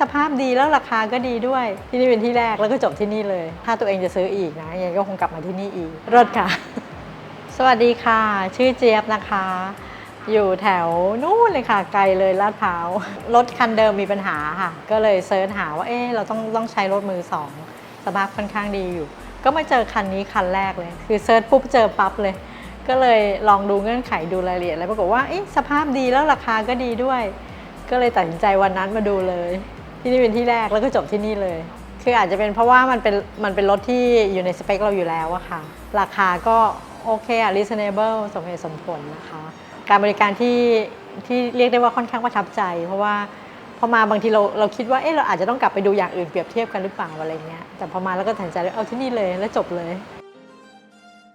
สภาพดีแล้วราคาก็ดีด้วย ที่นี่เป็นที่แรกแล้วก็จบที่นี่เลย ถ้าตัวเองจะซื้ออีกนะยังก็คงกลับมาที่นี่อีกรถค่ะ สวัสดีค่ะ ชื่อเจี๊ยบนะคะ อยู่แถวนู่นเลยค่ะ ไกลเลยลาดพร้าวรถคันเดิมมีปัญหาค่ะ ก็เลยเซิร์ชหาว่าเอ๊ะเราต้องต้องใช้รถมือสองสภาพค่อนข้างดีอยู่ ก็มาเจอคันนี้คันแรกเลย คือเซิร์ชปุ๊บเจอปั๊บเลยก็เลยลองดูเงื่อนไขดูรายละเอียดแล้วปรากฏว่าเอ๊สภาพดีแล้วราคาก็ดีด้วย ก็เลยตัดสินใจวันนั้นมาดูเลย ที่นี่เป็นที่แรกแล้วก็จบที่นี่เลย คืออาจจะเป็นเพราะว่ามันเป็นมันเป็นรถที่อยู่ในสเปคเราอยู่แล้วอะค่ะ ราคาก็โอเคอะ reasonable สมเหตุสมผลนะคะ การบริการที่ที่เรียกได้ว่าค่อนข้างประทับใจ เพราะว่าพอมาบางทีเราเราคิดว่าเอ๊ะเราอาจจะต้องกลับไปดูอย่างอื่นเปรียบเทียบกันหรือเปล่าอะไรเงี้ยแต่พอมาแล้วก็ตัดสินใจเลยเอาที่นี่เลยแล้วจบเลย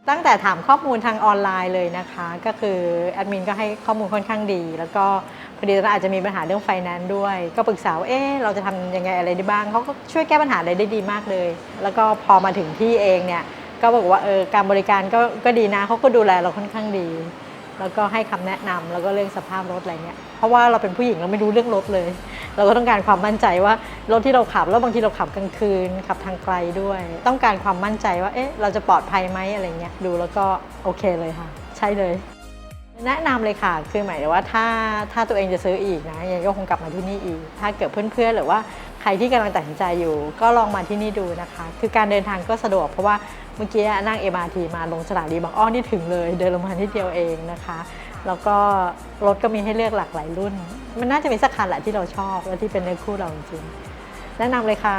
ตั้งแต่ถามข้อมูลทางออนไลน์เลยนะคะ ก็คือแอดมินก็ให้ข้อมูลค่อนข้างดี แล้วก็พอดีเราอาจจะมีปัญหาเรื่องไฟแนนซ์ด้วย ก็ปรึกษาเอ๊ะเราจะทำยังไงอะไรได้บ้างเขาก็ช่วยแก้ปัญหาอะไรได้ดีมากเลย แล้วก็พอมาถึงที่เองเนี่ยก็บอกว่าเออการบริการก็ก็ดีนะเขาก็ดูแลเราค่อนข้างดี แล้วก็ให้คำแนะนำแล้วก็เรื่องสภาพรถอะไรเงี้ยเพราะว่าเราเป็นผู้หญิงเราไม่รู้เรื่องรถเลย เราก็ต้องการความมั่นใจว่ารถที่เราขับแล้วบางทีเราขับกลางคืน ขับทางไกลด้วย ต้องการความมั่นใจว่าเอ๊ะเราจะปลอดภัยไหมอะไรเงี้ยดูแล้วก็โอเคเลยค่ะ ใช่เลย แนะนำเลยค่ะ คือหมายถึงว่าถ้าถ้าตัวเองจะซื้ออีกนะยังก็คงกลับมาที่นี่อีก ถ้าเกิดเพื่อนๆหรือว่าใครที่กำลังตัดสินใจอยู่ ก็ลองมาที่นี่ดูนะคะ คือการเดินทางก็สะดวกเพราะว่าเมื่อกี้นั่ง MRT มาลงสถานีบางอ้อนี่ถึงเลย เดินลงมานิดเดียวเองนะคะ แล้วก็รถก็มีให้เลือกหลากหลายรุ่น มันน่าจะมีสักคันแหละที่เราชอบและที่เป็นเนื้อคู่เราจริงแนะนำเลยค่ะ